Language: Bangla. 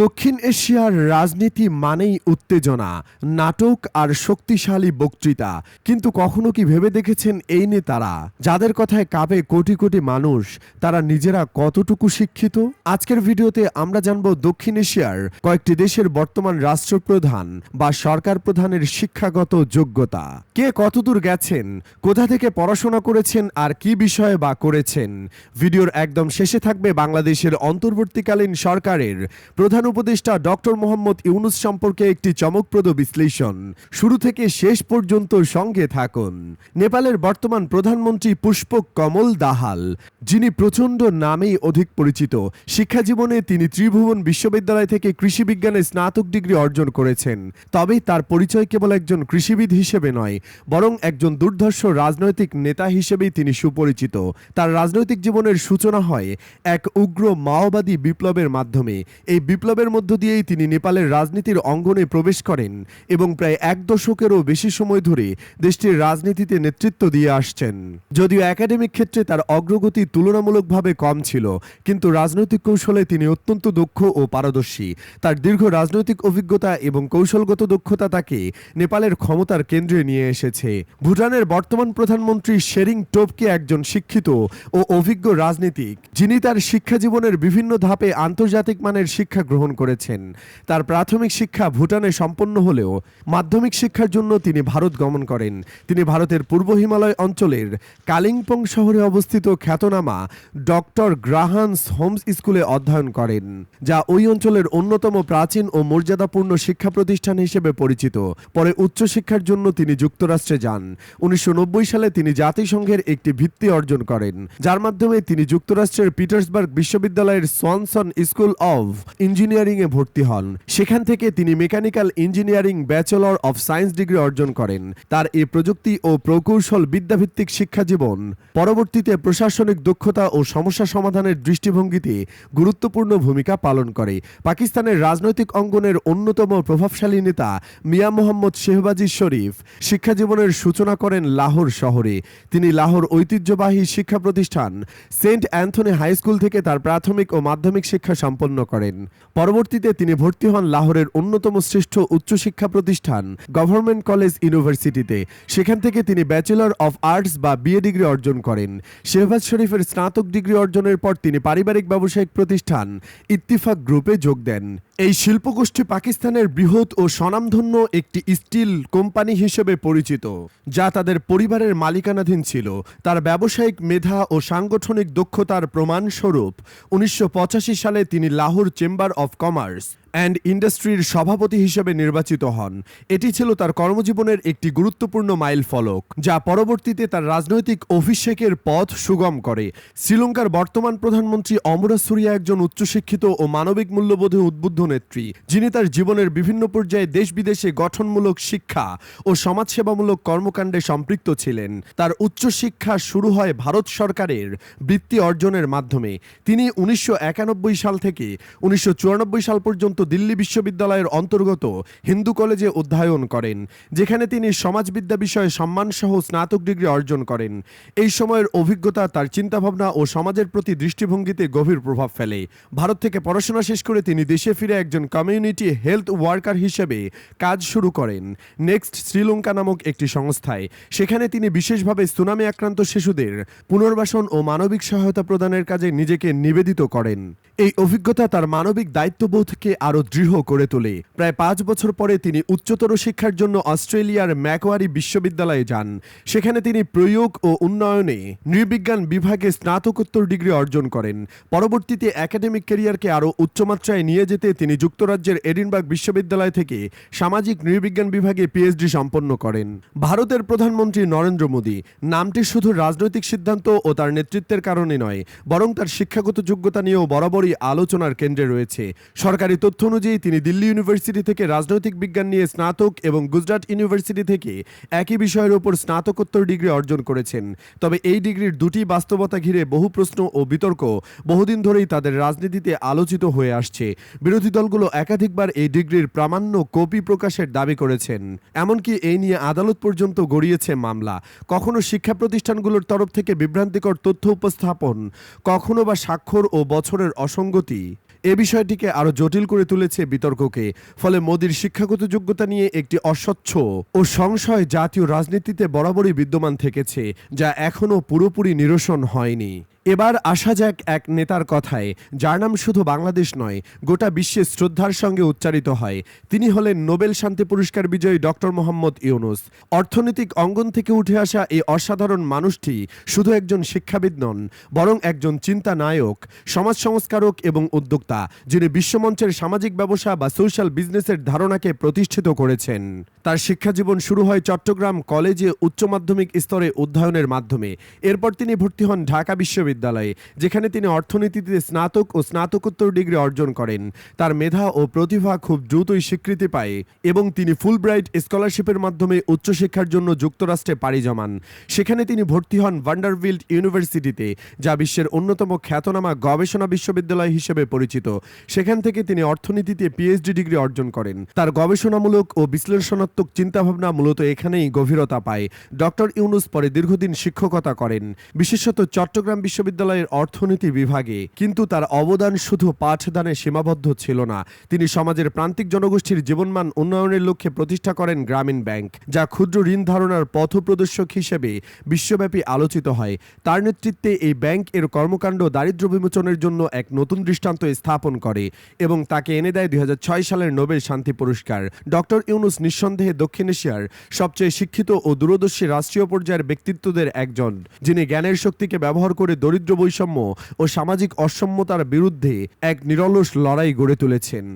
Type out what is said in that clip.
দক্ষিণ এশিয়ার রাজনীতি মানেই উত্তেজনা, নাটক আর শক্তিশালী বক্তৃতা। কিন্তু কখনো কি ভেবে দেখেছেন এই নেতারা? যাদের কথায় কাঁপে কোটি কোটি মানুষ, তারা নিজেরা কতটুকু শিক্ষিত? আজকের ভিডিওতে আমরা জানব দক্ষিণ এশিয়ার কয়েকটি দেশের বর্তমান রাষ্ট্রপ্রধান বা সরকার প্রধানের শিক্ষাগত যোগ্যতা। কে কতদূর গেছেন? কোথা থেকে পড়াশোনা করেছেন? আর কি বিষয়ে বা করেছেন? ভিডিওর একদম শেষে থাকবে বাংলাদেশের অন্তর্বর্তীকালীন সরকারের প্রধান উপদেষ্টা ডক্টর মোহাম্মদ ইউনুস সম্পর্কে একটি চমকপ্রদ বিশ্লেষণ। শুরু থেকে শেষ পর্যন্ত সঙ্গে থাকুন। নেপালের বর্তমান প্রধানমন্ত্রী পুষ্পক কমল দাহাল যিনি প্রচণ্ড নামেই অধিক পরিচিত শিক্ষা জীবনে তিনি ত্রিভুবন বিশ্ববিদ্যালয় থেকে কৃষি বিজ্ঞানে স্নাতক ডিগ্রি অর্জন করেছেন। তবে তার পরিচয় কেবল একজন কৃষিবিদ হিসেবে নয়, বরং একজন দুর্ধর্ষ রাজনৈতিক নেতা হিসেবেই তিনি সুপরিচিত। তার রাজনৈতিক জীবনের সূচনা হয় এক উগ্র মাওবাদী বিপ্লবের মাধ্যমে। এই বিপ্লবের মধ্য দিয়েই তিনি নেপালের রাজনীতির অঙ্গনে প্রবেশ করেন এবং প্রায় এক দশকেরও বেশি সময় ধরে দেশটির রাজনীতিতে নেতৃত্ব দিয়ে আসছেন। যদিও একাডেমিক ক্ষেত্রে তার অগ্রগতি তুলনামূলকভাবে কম ছিল, কিন্তু রাজনৈতিক কৌশলে তিনি অত্যন্ত দক্ষ ও পারদর্শী। তার দীর্ঘ রাজনৈতিক অভিজ্ঞতা এবং কৌশলগত দক্ষতা তাকে নেপালের ক্ষমতার কেন্দ্রে নিয়ে এসেছে। ভুটানের বর্তমান প্রধানমন্ত্রী শেরিং টোপকে একজন শিক্ষিত ও অভিজ্ঞ রাজনীতিক, যিনি তার শিক্ষা জীবনের বিভিন্ন ধাপে আন্তর্জাতিক মানের শিক্ষা গ্রহণ করেছেন। তার প্রাথমিক শিক্ষা ভুটানে সম্পন্ন হলেও মাধ্যমিক শিক্ষার জন্য তিনি ভারত গমন করেন। তিনি ভারতের পূর্ব হিমালয় অঞ্চলের কালিম্পং শহরে অবস্থিত খ্যাতনামা ডক্টর গ্রাহান্স হোমস স্কুলে অধ্যয়ন করেন, যা ওই অঞ্চলের অন্যতম প্রাচীন ও মর্যাদাপূর্ণ শিক্ষা প্রতিষ্ঠান হিসেবে পরিচিত। পরে উচ্চশিক্ষার জন্য তিনি যুক্তরাষ্ট্রে যান। উনিশশো সালে তিনি জাতিসংঘের একটি ভিত্তি অর্জন করেন, যার মাধ্যমে তিনি যুক্তরাষ্ট্রের পিটার্সবার্গ বিশ্ববিদ্যালয়ের সোয়ানসন স্কুল অব ইঞ্জিনিয়ারিং এ ভর্তি হন। সেখান থেকে তিনি mechanical engineering bachelor of science degree অর্জন করেন। তার এই প্রযুক্তি ও প্রকৌশল বিদ্যাভিত্তিক শিক্ষা জীবন পরবর্তীতে প্রশাসনিক দক্ষতা ও সমস্যা সমাধানের দৃষ্টিভঙ্গিতে গুরুত্বপূর্ণ ভূমিকা পালন করে। পাকিস্তানের রাজনৈতিক অঙ্গনের অন্যতম প্রভাবশালী নেতা মিয়া মোহাম্মদ শেহবাজি শরীফ শিক্ষা জীবনের সূচনা করেন লাহোর শহরে। তিনি লাহোর ঐতিহ্যবাহী শিক্ষা প্রতিষ্ঠান সেন্ট অ্যান্থনি হাই স্কুল থেকে তার প্রাথমিক ও মাধ্যমিক শিক্ষা সম্পন্ন করেন। পরবর্তীতে তিনি ভর্তি হন লাহোরের অন্যতম শ্রেষ্ঠ উচ্চশিক্ষা প্রতিষ্ঠান গভর্নমেন্ট কলেজ ইউনিভার্সিটিতে। সেখান থেকে তিনি ব্যাচেলর অফ আর্টস বা বিএ ডিগ্রি অর্জন করেন। শেহবাজ শরীফের স্নাতক ডিগ্রি অর্জনের পর তিনি পারিবারিক ব্যবসায়িক প্রতিষ্ঠান ইত্তিফাক গ্রুপে যোগ দেন। এই শিল্পগোষ্ঠী পাকিস্তানের বৃহৎ ও স্বনামধন্য একটি স্টিল কোম্পানি হিসেবে পরিচিত, যা তাদের পরিবারের মালিকানাধীন ছিল। তার ব্যবসায়িক মেধা ও সাংগঠনিক দক্ষতার প্রমাণস্বরূপ উনিশশো পঁচাশি সালে তিনি Lahore chamber of commerce and ইন্ডাস্ট্রির সভাপতি হিসেবে নির্বাচিত হন। এটি ছিল তার কর্মজীবনের একটি গুরুত্বপূর্ণ মাইল ফলক, যা পরবর্তীতে তার রাজনৈতিক অভিষেকের পথ সুগম করে। শ্রীলঙ্কার বর্তমান প্রধানমন্ত্রী অমরা সুরিয়া একজন উচ্চশিক্ষিত ও মানবিক মূল্যবোধে উদ্বুদ্ধ নেত্রী, যিনি তার জীবনের বিভিন্ন পর্যায়ে দেশ বিদেশে গঠনমূলক শিক্ষা ও সমাজসেবামূলক কর্মকাণ্ডে সম্পৃক্ত ছিলেন। তার উচ্চশিক্ষা শুরু হয় ভারত সরকারের বৃত্তি অর্জনের মাধ্যমে। তিনি উনিশশো একানব্বই সাল থেকে উনিশশো চুরানব্বই সাল পর্যন্ত দিল্লি বিশ্ববিদ্যালয়ের অন্তর্গত হিন্দু কলেজে অধ্যয়ন করেন, যেখানে তিনি সমাজবিদ্যা বিষয়ে সম্মানসহ স্নাতক ডিগ্রি অর্জন করেন। এই সময়ের অভিজ্ঞতা, তার চিন্তাভাবনা ও সমাজের প্রতি দৃষ্টিভঙ্গিতে গভীর প্রভাব ফেলে। ভারত থেকে পড়াশোনা শেষ করে তিনি দেশে ফিরে একজন কমিউনিটি হেলথ ওয়ার্কার হিসেবে কাজ শুরু করেন, নেক্সট শ্রীলঙ্কা নামক একটি সংস্থায়। সেখানে তিনি বিশেষভাবে সুনামি আক্রান্ত শিশুদের পুনর্বাসন ও মানবিক সহায়তা প্রদানের কাজে নিজেকে নিবেদিত করেন। এই অভিজ্ঞতা তার মানবিক দায়িত্ববোধকে আরও দৃঢ় করে তোলে। প্রায় পাঁচ বছর পরে তিনি উচ্চতর শিক্ষার জন্য অস্ট্রেলিয়ার ম্যাকোয়ারি বিশ্ববিদ্যালয়ে যান। সেখানে তিনি প্রয়োগ ও উন্নয়নে নৃবিজ্ঞান বিভাগে স্নাতকোত্তর ডিগ্রি অর্জন করেন। পরবর্তীতে একাডেমিক ক্যারিয়ারকে আরও উচ্চমাত্রায় নিয়ে যেতে তিনি যুক্তরাজ্যের এডিনবার্গ বিশ্ববিদ্যালয় থেকে সামাজিক নৃবিজ্ঞান বিভাগে পিএইচডি সম্পন্ন করেন। ভারতের প্রধানমন্ত্রী নরেন্দ্র মোদী। নামটি শুধু রাজনৈতিক সিদ্ধান্ত ও তার নেতৃত্বের কারণে নয়, বরং তার শিক্ষাগত যোগ্যতা নিয়েও বরাবরই আলোচনার কেন্দ্রে রয়েছে। সরকারি তথ্য অনুযায়ী তিনি দিল্লি ইউনিভার্সিটি থেকে রাজনৈতিক বিজ্ঞান নিয়ে স্নাতক এবং গুজরাট ইউনিভার্সিটি থেকে একই বিষয়ের উপর স্নাতকোত্তর ডিগ্রি অর্জন করেছেন। তবে এই ডিগ্রির দুটি বাস্তবতা ঘিরে বহু প্রশ্ন ও বিতর্ক বহুদিন ধরেই তাদের রাজনীতিতে আলোচিত হয়ে আসছে। বিরোধী দলগুলো একাধিকবার এই ডিগ্রির প্রামাণ্য কপি প্রকাশের দাবি করেছেন। এমনকি এই নিয়ে আদালত পর্যন্ত গড়িয়েছে মামলা। কখনো শিক্ষা প্রতিষ্ঠানগুলোর তরফ থেকে বিভ্রান্তিকর তথ্য উপস্থাপন, কখনো বা স্বাক্ষর ও বছরের অসঙ্গতি। এ বিষয়টিকে আরও জটিল করে তুলেছে বিতর্ককে। ফলে মোদীর শিক্ষাগত যোগ্যতা নিয়ে একটি অস্বচ্ছ ও সংশয় জাতীয় রাজনীতিতে বরাবরই বিদ্যমান থেকেছে, যা এখনও পুরোপুরি নিরসন হয়নি। এবার আসা যাক এক নেতার কথায়, যার নাম শুধু বাংলাদেশ নয়, গোটা বিশ্বে শ্রদ্ধার সঙ্গে উচ্চারিত হয়। তিনি হলেন নোবেল শান্তি পুরস্কার বিজয়ী ডক্টর মোহাম্মদ ইউনুস। অর্থনৈতিক অঙ্গন থেকে উঠে আসা এই অসাধারণ মানুষটি শুধু একজন শিক্ষাবিদ নন, বরং একজন চিন্তা নায়ক সমাজ সংস্কারক এবং উদ্যোক্তা, যিনি বিশ্বমঞ্চের সামাজিক ব্যবসা বা সোশ্যাল বিজনেসের ধারণাকে প্রতিষ্ঠিত করেছেন। তার শিক্ষাজীবন শুরু হয় চট্টগ্রাম কলেজে উচ্চ মাধ্যমিক স্তরে অধ্যয়নের মাধ্যমে। এরপর তিনি ভর্তি হন ঢাকা বিশ্ববিদ্যালয়ে। যেখানে তিনি অর্থনীতিতে স্নাতক ও স্নাতকোত্তর ডিগ্রি অর্জন করেন। তার মেধা ও প্রতিভা খুব দ্রুতই স্বীকৃতি পায় এবং তিনি ফুলব্রাইট স্কলারশিপের মাধ্যমে উচ্চশিক্ষার জন্য যুক্তরাষ্ট্রে পাড়ি জমান। সেখানে তিনি ভর্তি হন ভান্ডারভিল্ড ইউনিভার্সিটিতে, যা বিশ্বের অন্যতম খ্যাতনামা গবেষণা বিশ্ববিদ্যালয় হিসেবে পরিচিত। সেখান থেকে তিনি অর্থনীতিতে পিএইচডি ডিগ্রি অর্জন করেন। তার গবেষণামূলক ও বিশ্লেষণাত্মক চিন্তাভাবনা মূলত এখানেই গভীরতা পায়। ডক্টর ইউনুস পরে দীর্ঘদিন শিক্ষকতা করেন। বিশেষত চট্টগ্রাম বিশ্ববিদ্যালয়ের অর্থনীতি বিভাগে, কিন্তু তার অবদান শুধু পাঠদানে সীমাবদ্ধ ছিল না। তিনি সমাজের প্রান্তিক জনগোষ্ঠীর জীবনমান উন্নয়নের লক্ষ্যে প্রতিষ্ঠা করেন গ্রামীণ ব্যাংক, যা ক্ষুদ্র ঋণ ধারণার পথপ্রদর্শক হিসেবে বিশ্বব্যাপী আলোচিত হয়। তার নেতৃত্বে এই ব্যাংক এর কর্মকাণ্ড দারিদ্র্য বিমোচনের জন্য এক নতুন দৃষ্টান্ত স্থাপন করে এবং তাকে এনে দেয় দুই হাজার ছয় সালের নোবেল শান্তি পুরস্কার। ডক্টর ইউনুস নিঃসন্দেহে দক্ষিণ এশিয়ার সবচেয়ে শিক্ষিত ও দূরদর্শী রাষ্ট্রীয় পর্যায়ের ব্যক্তিত্বদের একজন, যিনি জ্ঞানের শক্তিকে ব্যবহার করে দরিদ্র বৈষম্য ও সামাজিক অসম্যতার বিরুদ্ধে এক নিরলস লড়াই গড়ে তুলেছেন।